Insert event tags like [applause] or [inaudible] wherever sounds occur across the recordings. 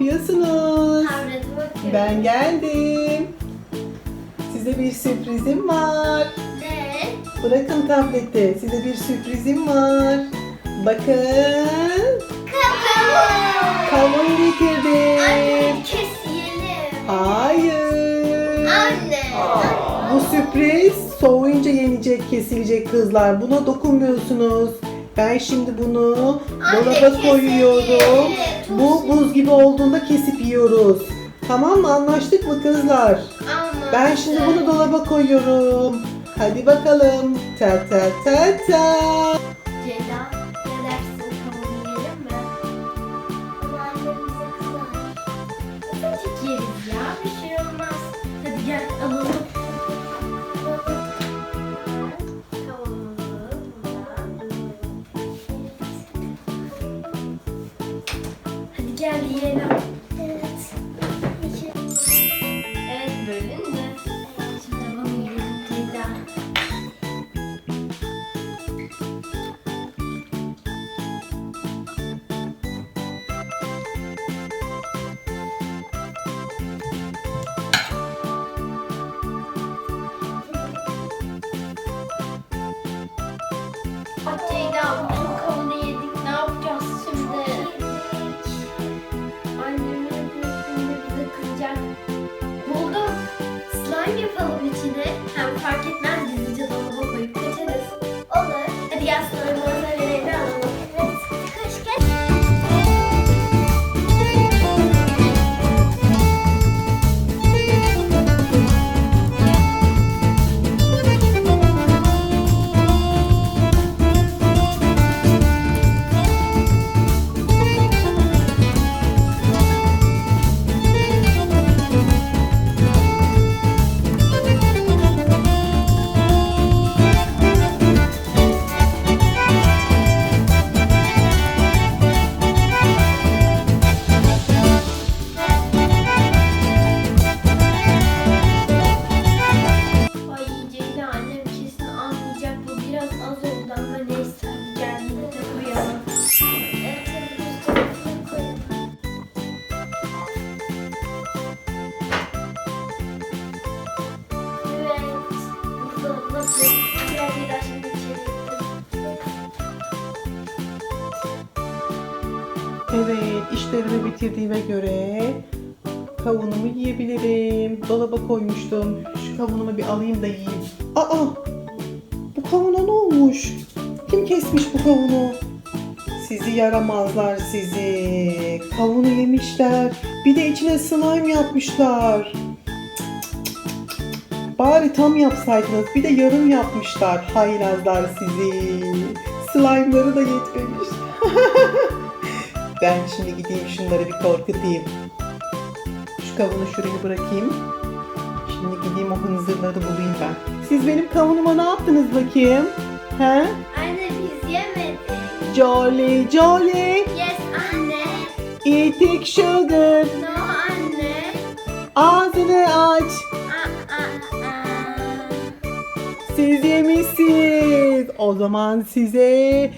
yapıyorsunuz? Bakıyorum. Ben geldim. Size bir sürprizim var. Ne? Bırakın tableti. Size bir sürprizim var. Bakın. Kakao. Kavun getirdim. Anne. Hayır. Anne. Bu sürpriz soğuyunca yenecek, kesilecek kızlar. Buna dokunmuyorsunuz. Ben şimdi bunu Anne, dolaba keselim. koyuyorum. Bu Tuzlu. buz gibi olduğunda kesip yiyoruz. Tamam mı? Anlaştık mı kızlar? Ama. Ben şimdi bunu dolaba koyuyorum. Hadi bakalım. Ta ta ta ta. Ceyda ne dersin kavun yiyelim mi? Ama annem bize kızar. Azıcık yeriz ya bir şey olmaz. Hadi gel alalım. Gel yiyelim. Evet. Evet bölündü. Şimdi bunu yiyelim. Bak Ceyda Evet, işlerimi bitirdiğime göre kavunumu yiyebilirim. Dolaba koymuştum. Şu kavunumu bir alayım da yiyeyim. Aa! Bu kavuna ne olmuş? Kim kesmiş bu kavunu? Sizi yaramazlar sizi. Kavunu yemişler. Bir de içine slime yapmışlar. Bari tam yapsaydınız. Bir de yarım yapmışlar. Haylazlar sizi. Slime'ları da yetmemiş. [laughs] Ben şimdi gideyim şunları bir korkutayım. Şu kavunu şuraya bırakayım. Şimdi gideyim o hınzırları bulayım ben. Siz benim kavunuma ne yaptınız bakayım? He? Anne biz yemedik. Jolly jolly. Yes anne. Eating sugar. No anne. Ağzını aç. Siz yemişsiniz. O zaman size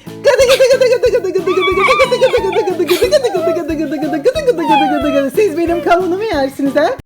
siz benim kavanomu yersiniz ha?